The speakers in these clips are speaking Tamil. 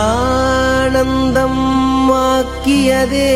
ஆனந்தம் ஆக்கியதே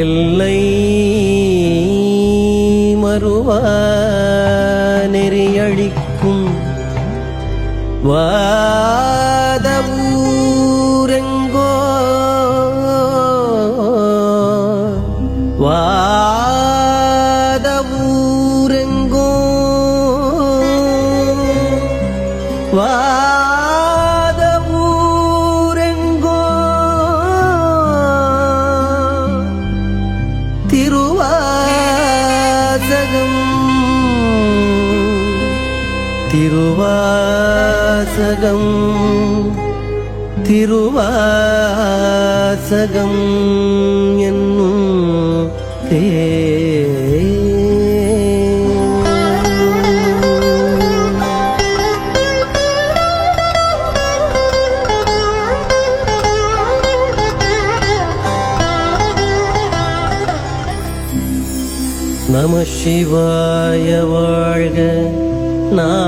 எல்லை மறுவா நெறியழிக்கும் வா திருவாசகம் திருவாசகம் என்னும் தே. நம சிவாய வாழ்க நான்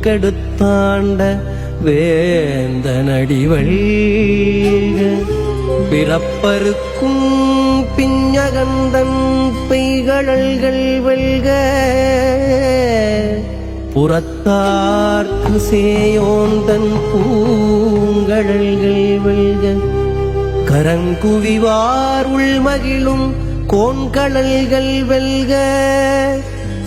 கெடுத்தாண்ட வேந்த வழிக பிறப்பருக்கும் பிஞ்சகந்தன் பெய்கழல்கள் வெல்க. புறத்தார்க்கு சேயோந்தன் பூங்கழல்கள் வெல்க. கரங்குவிவார் உள்மகிழும் கோண்கழல்கள் வெல்க.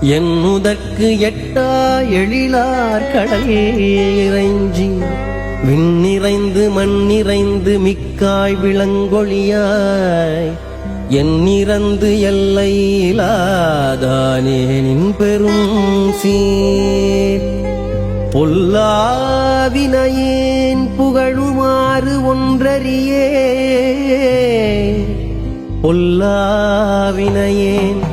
வந்தெய்தி என்னுதற்கு எட்டா எழிலார் கடல் இறைஞ்சி. விண்ணிறைந்து மண்ணிறைந்து மிக்காய் விளங்கொழியாய் எண்ணிறந்து எல்லையிலாதானே நின் பெரும் சீர். பொல்லாவினையேன் புகழுமாறு ஒன்றறியே. பொல்லாவினையேன்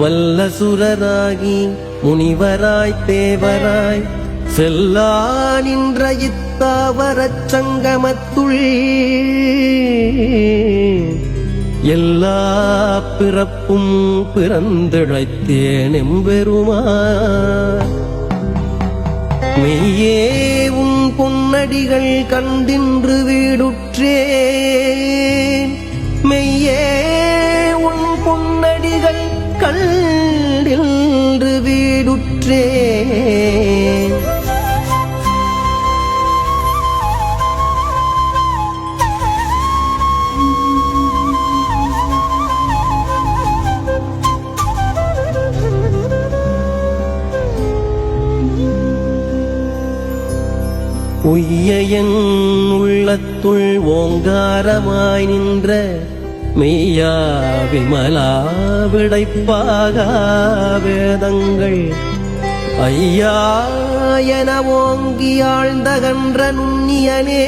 வல்லசுரராகி முனிவராய் தேவராய் செல்லா நின்ற இத்தாவரச் சங்கமத்துள். எல்லா பிறப்பும் பிறந்திழைத்தேன் எம்பெருமான். மெய்யே உன் பொன்னடிகள் கண்டின்று வீடுற்றேன். மெய்யே வீடுற்றேன் உய்யன் உள்ளத்துள் ஓங்காரமாய் நின்ற மெய்யா விமலா விடைப்பாக வேதங்கள். ஐயா என ஓங்கி ஆழ்ந்தகன்ற நுண்ணியனே.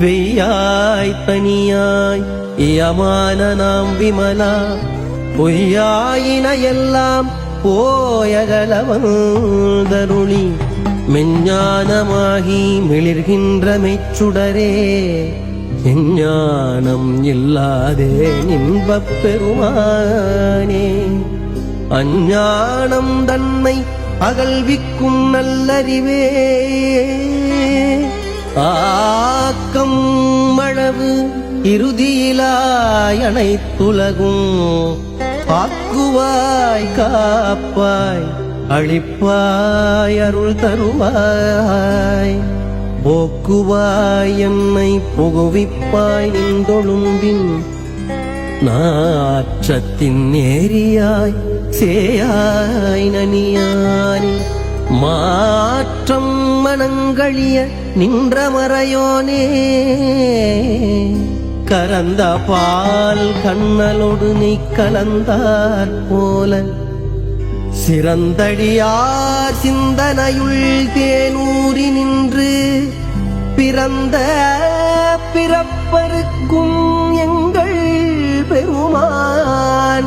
வெய்யாய் தனியாய் இயமான நாம் விமலா. பொய்யாயின எல்லாம் போயகலவந்தருளி. மெஞ்ஞானமாகி மிளிர்கின்ற மெச்சுடரே எஞ்ஞானம் இல்லாதே இன்பப் பெருமானே. அஞ்ஞானம் தன்னை அகழ்விக்கும் நல்லறிவே. ஆக்கம் அளவு இறுதியிலாய் அனைத்துலகும் பாக்குவாய் காப்பாய் அழிப்பாய் அருள் தருவாய். போக்குவாய் என்னை புகுவிப்பாய் நின்றொழும்பின் நாற்றத்தின் நேரியாய் சேயாய் நனியானி. மாற்றம் மனங்களிய நின்ற மறையோனே கரந்த பால் கண்ணலொடு நீ கலந்தாற் போல சிறந்தடியார் சிந்தனையுள் தேனூறி நின்று பிறந்த பிறப்பருக்கும் எங்கள் பெருமான்.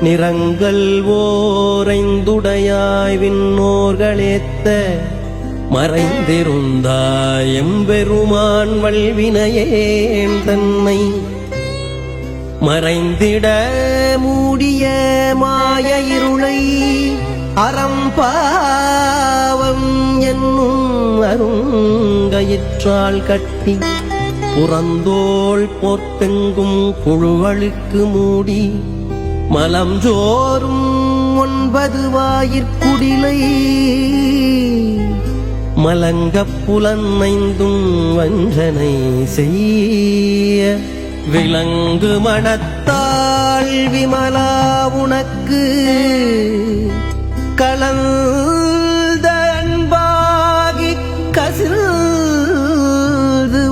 நிறங்கள் ஓரைந்துடையாய் விண்ணோர்களேத்த மறைந்திருந்தாயம் பெருமான் வல்வினையேன் தன்னை. மறைந்திட மூடிய மாய இருளை அறம்பாவம் என்னும் அருங்கயிற்றால் கட்டி புறந்தோள் போர்த்தெங்கும் புழுவழுக்கு மூடி மலம் ஜோறும் ஒன்பது வாயிற்குடிலை மலங்க புலனைந்தும் வஞ்சனை செய்ய விலங்கு மனத்தாள் விமலா உனக்கு கலந்த அன்பாகி கசிந்து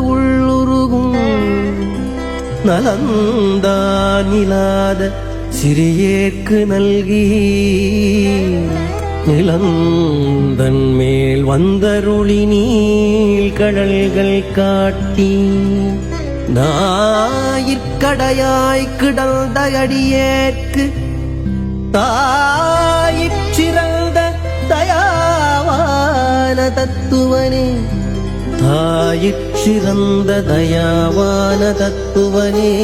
உள்ளுருகும் நலந்தானிலாத சிறியேற்கு நல்கி நிலந்தன் மேல் வந்தருளி நீள் கடல்கள் காட்டி நாயிற்கடையாய் கிடந்த அடியேற்கு தாயிற்றிறந்த தத்துவனே. தாயிற்றிறந்த தயாவான தத்துவனே.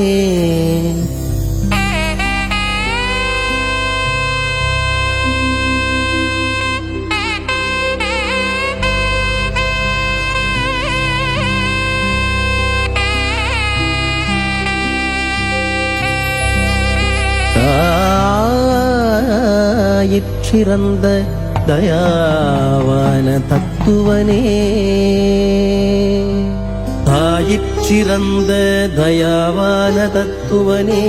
தாயிற்றிறந்த தயாவான தத்துவனே தாயிற்றிறந்த தயாவான தத்துவனே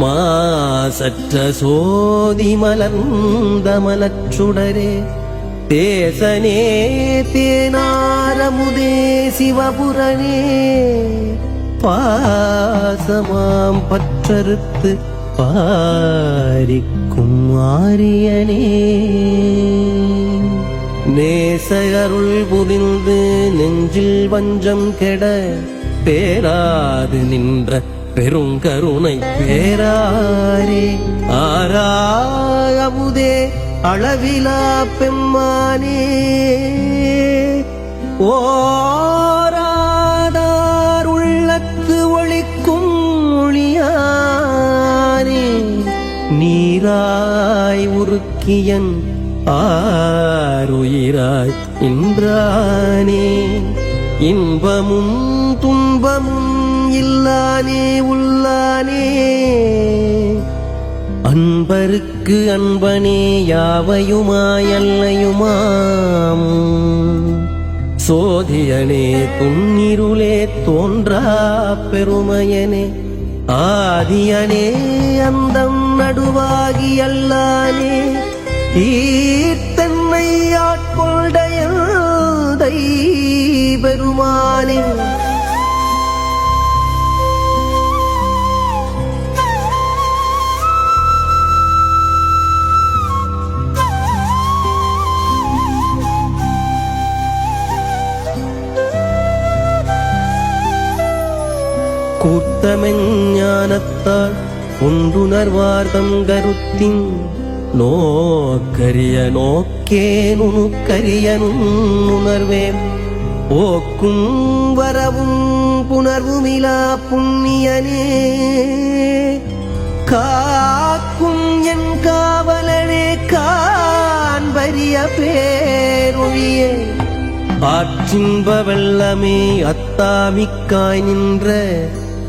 மாசற்ற சோதி மலர்ந்த மலச்சுடரே தேசனே தேனாரமுதே சிவபுரனே. பாசமாம் பற்றறுத்து பாரிக்கும் ஆரியனே. நேசகருள் புதிந்து நெஞ்சில் வஞ்சம் கெட பேராது நின்ற பெருங்கருணை பேராரே. ஆராயமுதே அளவிலா பெம்மானே. ஓராதார் உள்ளத்து ஒழிக்கும் மொழியானே நீராய் உருக்கியன் ஆ ஆருயிராய் இன்றானே இன்பமும் துன்பமும் இல்லானே உள்ளானே. அன்பருக்கு அன்பனே யாவையுமாயல்லையுமாம் சோதியனே துன்னிருளே தோன்றா பெருமையனே. ஆதியனே அந்தம் நடுவாகி அல்லானே. தீர்த்த ஆட்கொண்டைய பெருமானே கூர்த்தமெஞ்ஞானத்தால் ஒன்றுணர்வார் கருத்தின் நோக்கரிய நோக்கே நுணுக்கரிய நுண்ணுணர்வேன் போக்கும் வரவும் புணர்வுமிலா புண்ணியனே. காக்கும் என் காவலனே காண்பரிய பேரொழியே ஆற்றின்ப வெள்ளமே அத்தாமிக்காய் நின்ற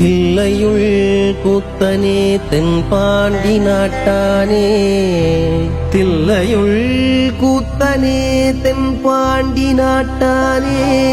தில்லையுள் கூத்தனே தென்பாண்டி நாட்டானே. தில்லையுள் கூத்தனே தென்பாண்டி நாட்டானே.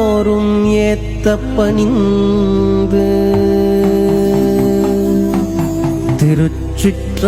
வல்லோரும் ஏத்த பணிந்து திருச்சிற்றம்பலம்.